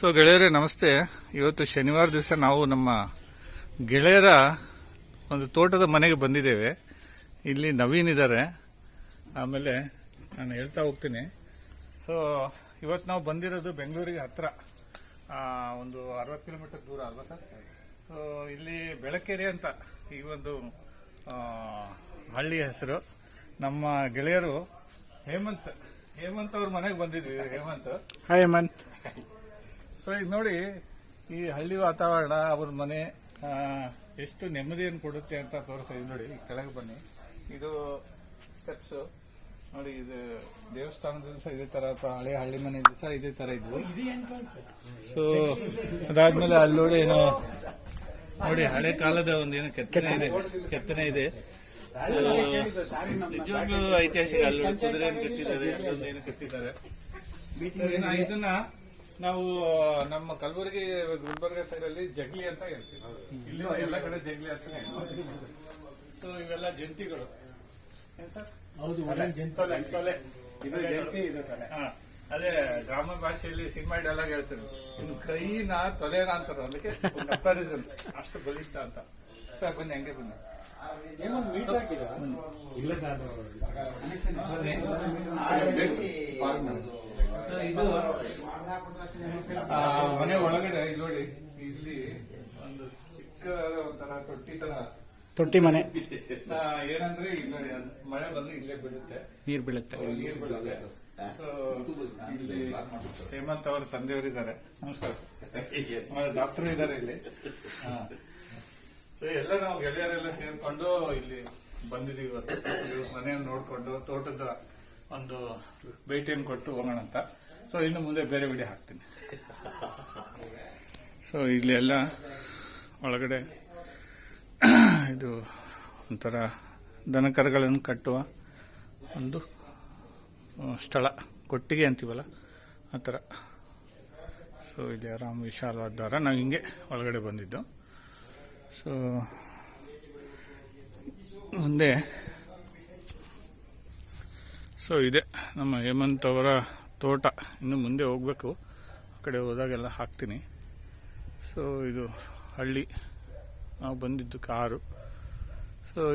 So ಗೆಳೆಯರೇ ನಮಸ್ತೆ. ಇವತ್ತು ಶನಿವಾರ ದಿವಸ ನಾವು ನಮ್ಮ ಗೆಳೆಯರ ಒಂದು ತೋಟದ ಮನೆಗೆ ಬಂದಿದ್ದೇವೆ. ಇಲ್ಲಿ ನವೀನ್ ಇದ್ದಾರೆ. ಆಮೇಲೆ ನಾನು ಹೇಳ್ತಾ ಹೋಗ್ತೀನಿ. ಸೊ ಇವತ್ತು ನಾವು ಬಂದಿರೋದು ಬೆಂಗಳೂರಿಗೆ ಹತ್ರ. ಆ, ಒಂದು ಅರವತ್ತು ಕಿಲೋಮೀಟರ್ ದೂರ ಅಲ್ವಾ ಸರ್? ಸೊ ಇಲ್ಲಿ ಬೆಳಕೆರೆ ಅಂತ ಈ ಒಂದು ಹಳ್ಳಿ ಹೆಸರು. ನಮ್ಮ ಗೆಳೆಯರು ಹೇಮಂತ್ ಹೇಮಂತ್ ಅವ್ರ ಮನೆಗೆ ಬಂದಿದ್ವಿ. ಹೇಮಂತ್. ಹಾಯ್ ಹೇಮಂತ್. ಸೊ ಈಗ ನೋಡಿ, ಈ ಹಳ್ಳಿ ವಾತಾವರಣ, ಅವ್ರ ಮನೆ ಎಷ್ಟು ನೆಮ್ಮದಿಯನ್ನು ಕೊಡುತ್ತೆ ಅಂತ ತೋರಿಸಿದ್ವಿ ನೋಡಿ ಕೆಳಗೆ ಬನ್ನಿ. ಇದು ಸ್ಟೆಪ್ಸ್ ನೋಡಿ, ಇದು ದೇವಸ್ಥಾನದಲ್ಲಿ ಸಹ ಇದೇ ತರ, ಅಥವಾ ಹಳೆ ಹಳ್ಳಿ ಮನೆಯಲ್ಲಿ ಸಹ ಇದೇ ತರ ಇದ್ವು. ಸೊ ಅದಾದ್ಮೇಲೆ ಅಲ್ಲಿ ನೋಡಿ ಏನೋ, ನೋಡಿ, ಹಳೆ ಕಾಲದ ಒಂದು ಏನು ಕೆತ್ತನೆ ಇದೆ ಕೆತ್ತನೆ ಇದೆ. ನಿಜವಾಗ್ಲೂ ಐತಿಹಾಸಿಕ ಅಲ್ಲಿ ಕುದುರೆ ಕೆತ್ತಿದ್ದಾರೆ ಕೆತ್ತಿದ್ದಾರೆ. ಇದನ್ನ ನಾವು ನಮ್ಮ ಕಲಬುರಗಿ ಗುಲ್ಬರ್ಗ ಸೈಡ್ ಅಲ್ಲಿ ಜಗ್ಲಿ ಅಂತ ಹೇಳ್ತೀವಿ. ಇಲ್ಲಿ ಎಲ್ಲ ಕಡೆ ಜಗ್ಲಿ ಅಂತ ಸೊ ಇವೆಲ್ಲ ಜಂತಿಗಳು. ಏನ್ ಸರ್? ತೊಲೆ. ಇದು ಜಂತಿ, ಇದು ತೊಲೆ. ಹಾ. ಅದೇ ಗ್ರಾಮ ಭಾಷೆಯಲ್ಲಿ ಸಿನಿಮಾ ಡೈಲಾಗ್ ಹೇಳ್ತಾರೆ ಇನ್ನು ಕೈನ ತೊಲೆನ ಅಂತಾರೆ. ಅದಕ್ಕೆ ಕಂಪಾರಿಸನ್ ಅಷ್ಟು ಬಲಿಷ್ಠ ಅಂತ. ಸರ್ ಬನ್ನಿ ಹಂಗೆ ಬನ್ನಿ. ಇಲ್ಲ ಸರ್ ಸೊ ಇದು ಮನೆ ಒಳಗಡೆ ಇಲ್ಲಿ ನೋಡಿ ಇಲ್ಲಿ ಒಂದು ಚಿಕ್ಕ ಒಂಥರ ತೊಟ್ಟಿ ತರ. ತೊಟ್ಟಿ ಮನೆ. ಏನಂದ್ರೆ ಇಲ್ಲಿ ನೋಡಿ ಮಳೆ ಬಂದ್ರೆ ಇಲ್ಲೇ ಬೀಳುತ್ತೆ. ನೀರ್ ಬೀಳುತ್ತೆ. ನೀರ್ ಬೀಳುತ್ತೆ. ಸೊ ಇಲ್ಲಿ ಹೇಮಂತ್ ಅವರ ತಂದೆಯವರಿದ್ದಾರೆ. ನಮಸ್ಕಾರ ಡಾಕ್ಟರ್ ಇದ್ದಾರೆ ಇಲ್ಲಿ. ಸೊ ಎಲ್ಲ ನಾವು ಗೆಳೆಯರೆಲ್ಲ ಸೇರ್ಕೊಂಡು ಇಲ್ಲಿ ಬಂದಿದೀವಿ ಇವತ್ತು. ಮನೆಯನ್ನು ನೋಡ್ಕೊಂಡು ತೋಟದ ಒಂದು ಭೇಟಿಯನ್ನು ಕೊಟ್ಟು ಹೋಗೋಣ ಅಂತ. ಸೊ ಇನ್ನು ಮುಂದೆ ಬೇರೆ ವಿಡಿಯೋ ಹಾಕ್ತೀನಿ. ಸೊ ಇಲ್ಲಿ ಎಲ್ಲ ಒಳಗಡೆ ಇದು ಒಂಥರ ದನಕರಗಳನ್ನು ಕಟ್ಟುವ ಒಂದು ಸ್ಥಳ. ಕೊಟ್ಟಿಗೆ ಅಂತೀವಲ್ಲ, ಆ ಥರ. ಸೊ ಇಲ್ಲಿ ಆರಾಮ್ ವಿಶಾಲವಾದ ದಾರ. ನಾವು ಹಿಂಗೆ ಒಳಗಡೆ ಬಂದಿದ್ದು. ಸೊ ಮುಂದೆ ಸೊ ಇದೆ. ನಮ್ಮ ಹೇಮಂತ್ ಅವರ ತೋಟ. ಇನ್ನು ಮುಂದೆ ಹೋಗಬೇಕು. ಆ ಕಡೆ ಹೋದಾಗೆಲ್ಲ ಹಾಕ್ತೀನಿ. ಸೊ ಇದು ಹಳ್ಳಿ. ನಾವು ಬಂದಿದ್ದು ಕಾರು. ಸೊ